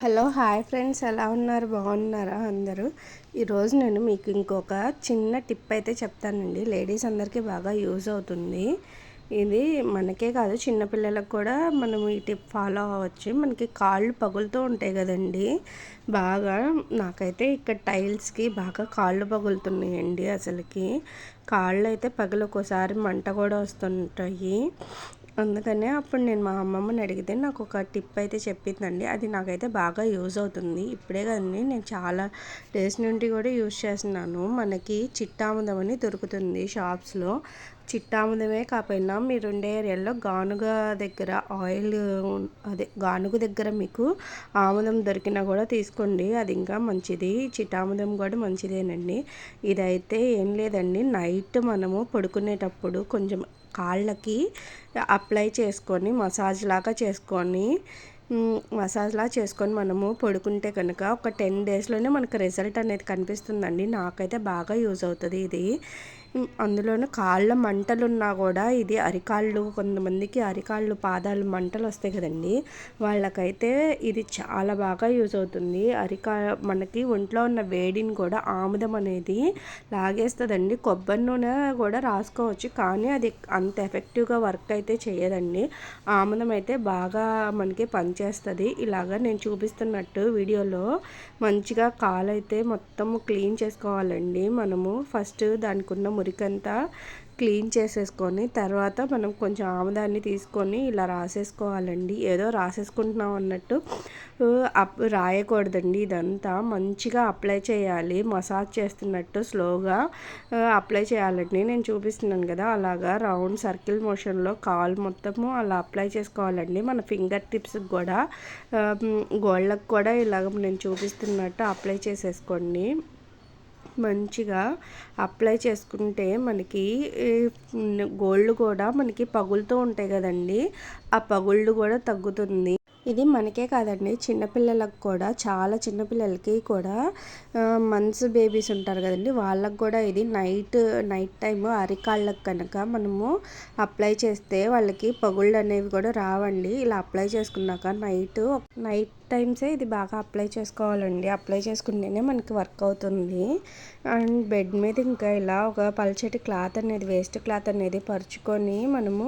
Hello hi friends. ఎలా ఉన్నారు? బాగున్నారా అందరూ? ఈరోజు నేను మీకు ఇంకొక చిన్న టిప్ అయితే చెప్తానండి. లేడీస్ అందరికీ బాగా యూజ్ అవుతుంది. ఇది మనకే కాదు చిన్నపిల్లలకు కూడా మనం ఈ టిప్ ఫాలో అవ్వచ్చు. మనకి కాళ్ళు పగులుతూ ఉంటాయి కదండి. బాగా నాకైతే ఇక్కడ టైల్స్కి బాగా కాళ్ళు పగులుతున్నాయండి అసలుకి. కాళ్ళు అయితే పగలు ఒక్కోసారి మంట కూడా వస్తుంటాయి. అందుకనే అప్పుడు నేను మా అమ్మమ్మని అడిగితే నాకు ఒక టిప్ అయితే చెప్పిందండి. అది నాకైతే బాగా యూజ్ అవుతుంది. ఇప్పుడే కదండి నేను చాలా డేస్ నుండి కూడా యూజ్ చేస్తున్నాను. మనకి చిట్టాముదం అని దొరుకుతుంది షాప్స్లో. చిట్టాముదమే కాకపోయినా మీరుండే ఏరియాలో గానుగ దగ్గర ఆయిల్ అదే గానుగ దగ్గర మీకు ఆముదం దొరికినా కూడా తీసుకోండి. అది ఇంకా మంచిది. చిట్టాముదం కూడా మంచిదేనండి. ఇదైతే ఏం లేదండి. నైట్ మనము పడుకునేటప్పుడు కొంచెం కాళ్ళకి అప్లై చేసుకొని మసాజ్ లాగా చేసుకొని మసాజ్లా చేసుకొని మనము పడుకుంటే కనుక ఒక టెన్ డేస్లోనే మనకు రిజల్ట్ అనేది కనిపిస్తుందండి. నాకైతే బాగా యూజ్ అవుతుంది ఇది. అందులోనూ కాళ్ళ మంటలున్నా కూడా ఇది అరికాళ్ళు కొంతమందికి అరికాళ్ళు పాదాలు మంటలు వస్తాయి కదండి. వాళ్ళకైతే ఇది చాలా బాగా యూజ్ అవుతుంది. అరికా మనకి ఒంట్లో ఉన్న వేడిని కూడా ఆముదం అనేది లాగేస్తుందండి. కొబ్బరి నూనె కూడా రాసుకోవచ్చు కానీ అది అంత ఎఫెక్టివ్గా వర్క్ అయితే చేయదండి. ఆముదం అయితే బాగా మనకి పనిచేస్తుంది. ఇలాగ నేను చూపిస్తున్నట్టు వీడియోలో మంచిగా కాలు అయితే మొత్తం క్లీన్ చేసుకోవాలండి. మనము ఫస్ట్ దానికి ఉన్న మురికంతా క్లీన్ చేసేసుకొని తర్వాత మనం కొంచెం ఆముదాన్ని తీసుకొని ఇలా రాసేసుకోవాలండి. ఏదో రాసేసుకుంటున్నాం అన్నట్టు. అప్ రాయకూడదండి ఇదంతా. మంచిగా అప్లై చేయాలి. మసాజ్ చేస్తున్నట్టు స్లోగా అప్లై చేయాలండి. నేను చూపిస్తున్నాను కదా అలాగా రౌండ్ సర్కిల్ మోషన్లో కాల్ మొత్తము అలా అప్లై చేసుకోవాలండి. మన ఫింగర్ టిప్స్కి కూడా గోళ్ళకు కూడా ఇలాగ నేను చూపిస్తున్నట్టు అప్లై చేసేసుకోండి. మంచిగా అప్లై చేసుకుంటే మనకి గోల్డ్ కూడా మనకి పగులుతూ ఉంటాయి కదండి. ఆ పగుళ్ళు కూడా తగ్గుతుంది. ఇది మనకే కాదండి. చిన్నపిల్లలకు కూడా చాలా చిన్నపిల్లలకి కూడా మంత్స్ బేబీస్ ఉంటారు కదండి. వాళ్ళకు కూడా ఇది నైట్ నైట్ టైం అరికాళ్ళకు కనుక మనము అప్లై చేస్తే వాళ్ళకి పగుళ్ళు అనేవి కూడా రావండి. ఇలా అప్లై చేసుకున్నాక నైట్ నైట్ టైమ్సే ఇది బాగా అప్లై చేసుకోవాలండి. అప్లై చేసుకుంటేనే మనకి వర్క్ అవుతుంది. అండ్ బెడ్ మీద ఇంకా ఇలా ఒక పల్చటి క్లాత్ అనేది వేస్ట్ క్లాత్ అనేది పరుచుకొని మనము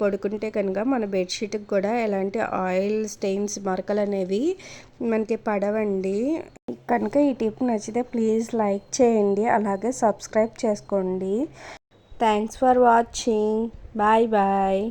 పడుకుంటే కనుక మన బెడ్షీట్కి కూడా ఎలాంటి ఆయిల్ స్టెయిన్స్ మరకలు అనేవి మనకి పడవండి. కనుక ఈ టిప్ నచ్చితే ప్లీజ్ లైక్ చేయండి. అలాగే సబ్స్క్రైబ్ చేసుకోండి. Thanks for watching. Bye bye.